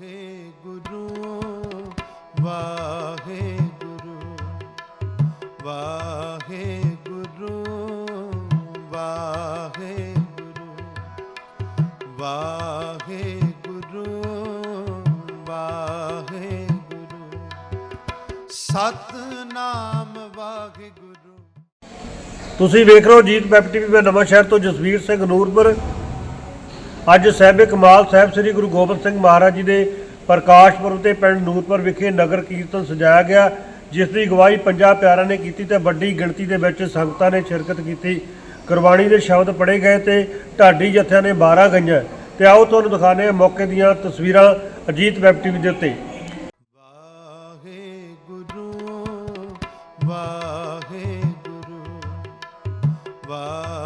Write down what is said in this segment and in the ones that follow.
ਵਾਹੇ ਗੁਰੂ ਗੁਰੂ ਤੁਸੀਂ ਵੇਖ ਰਹੇ ਹੋ ਜੀਤ ਵੈਬ ਟੀਵੀ 'ਤੇ ਨਵਾਂ ਸ਼ਹਿਰ ਤੋਂ ਜਸਵੀਰ ਸਿੰਘ ਨੂਰਪੁਰ। ਅੱਜ ਸਾਹਿਬ ਕਮਾਲ ਸਾਹਿਬ ਸ੍ਰੀ ਗੁਰੂ ਗੋਬਿੰਦ ਸਿੰਘ ਮਹਾਰਾਜ ਜੀ ਦੇ ਪ੍ਰਕਾਸ਼ ਪੁਰਬ ਤੇ ਪਿੰਡ ਨੂਰਪੁਰ ਵਿਖੇ ਨਗਰ ਕੀਰਤਨ ਸਜਾਇਆ ਗਿਆ, ਜਿਸ ਦੀ ਅਗਵਾਈ ਪੰਜਾਂ ਪਿਆਰਿਆਂ ਨੇ ਕੀਤੀ ਤੇ ਵੱਡੀ ਗਿਣਤੀ ਦੇ ਵਿੱਚ ਸੰਗਤਾਂ ਨੇ ਸ਼ਿਰਕਤ ਕੀਤੀ। ਕੁਰਬਾਨੀ ਦੇ ਸ਼ਬਦ ਪੜ੍ਹੇ ਗਏ ਤੇ ਢਾਡੀ ਜਥਿਆਂ ਨੇ 12 ਗਈਆਂ। ਤੇ ਆਓ ਤੁਹਾਨੂੰ ਦਿਖਾਉਂਦੇ ਹਾਂ ਮੌਕੇ ਦੀਆਂ ਤਸਵੀਰਾਂ ਅਜੀਤ ਵੈਬ ਟੀਵੀ ਦੇ ਉੱਤੇ। ਵਾਹਿਗੁਰੂ ਵਾਹਿਗੁਰੂ ਵਾਹਿਗੁਰੂ।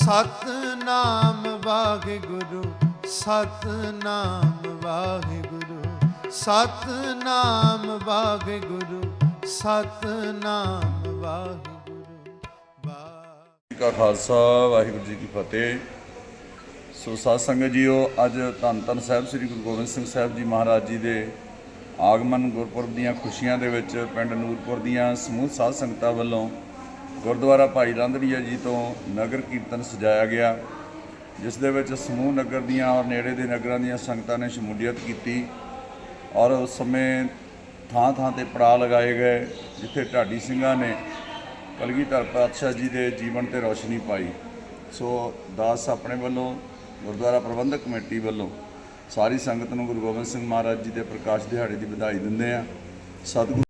ਸਤਨਾਮ ਵਾਹਿਗੁਰੂ ਸਤਨਾਮ ਵਾਹਿਗੁਰੂ ਸਤਨਾਮ ਵਾਹਿਗੁਰੂ ਸਤਨਾਮ ਵਾਹਿਗੁਰੂ। ਵਾਹਿ ਕਾ ਖਾਲਸਾ, ਵਾਹਿਗੁਰੂ ਜੀ ਕੀ ਫਤਿਹ। ਸੋ ਸਾਧ ਸੰਗਤ ਜੀਓ, ਅੱਜ ਧੰਨ ਧੰਨ ਸਾਹਿਬ ਸ੍ਰੀ ਗੁਰੂ ਗੋਬਿੰਦ ਸਿੰਘ ਸਾਹਿਬ ਜੀ ਮਹਾਰਾਜ ਜੀ ਦੇ ਆਗਮਨ ਗੁਰਪੁਰਬ ਦੀਆਂ ਖੁਸ਼ੀਆਂ ਦੇ ਵਿੱਚ ਪਿੰਡ ਨੂਰਪੁਰ ਦੀਆਂ ਸਮੂਹ ਸਾਧ ਸੰਗਤਾਂ ਵੱਲੋਂ ਗੁਰਦੁਆਰਾ ਭਾਈ ਰਾਂਦੜੀਆ ਜੀ ਤੋਂ ਨਗਰ ਕੀਰਤਨ ਸਜਾਇਆ ਗਿਆ, ਜਿਸ ਦੇ ਵਿੱਚ ਸਮੂਹ ਨਗਰ ਦੀਆਂ ਔਰ ਨੇੜੇ ਦੇ ਨਗਰਾਂ ਦੀਆਂ ਸੰਗਤਾਂ ਨੇ ਸ਼ਮੂਲੀਅਤ ਕੀਤੀ ਔਰ ਉਸ ਸਮੇਂ ਥਾਂ ਥਾਂ ਤੇ ਪੜਾਅ ਲਗਾਏ ਗਏ, ਜਿੱਥੇ ਢਾਡੀ ਸਿੰਘਾਂ ਨੇ ਕਲਗੀਧਰ ਪਾਤਸ਼ਾਹ ਜੀ ਦੇ ਜੀਵਨ ਤੇ ਰੌਸ਼ਨੀ ਪਾਈ। ਸੋ ਦਾਸ ਆਪਣੇ ਵੱਲੋਂ, ਗੁਰਦੁਆਰਾ ਪ੍ਰਬੰਧਕ ਕਮੇਟੀ ਵੱਲੋਂ ਸਾਰੀ ਸੰਗਤ ਨੂੰ ਗੁਰੂ ਗੋਬਿੰਦ ਸਿੰਘ ਮਹਾਰਾਜ ਜੀ ਦੇ ਪ੍ਰਕਾਸ਼ ਦਿਹਾੜੇ ਦੀ ਵਧਾਈ ਦਿੰਦੇ ਆ ਸਤਿਗੁਰੂ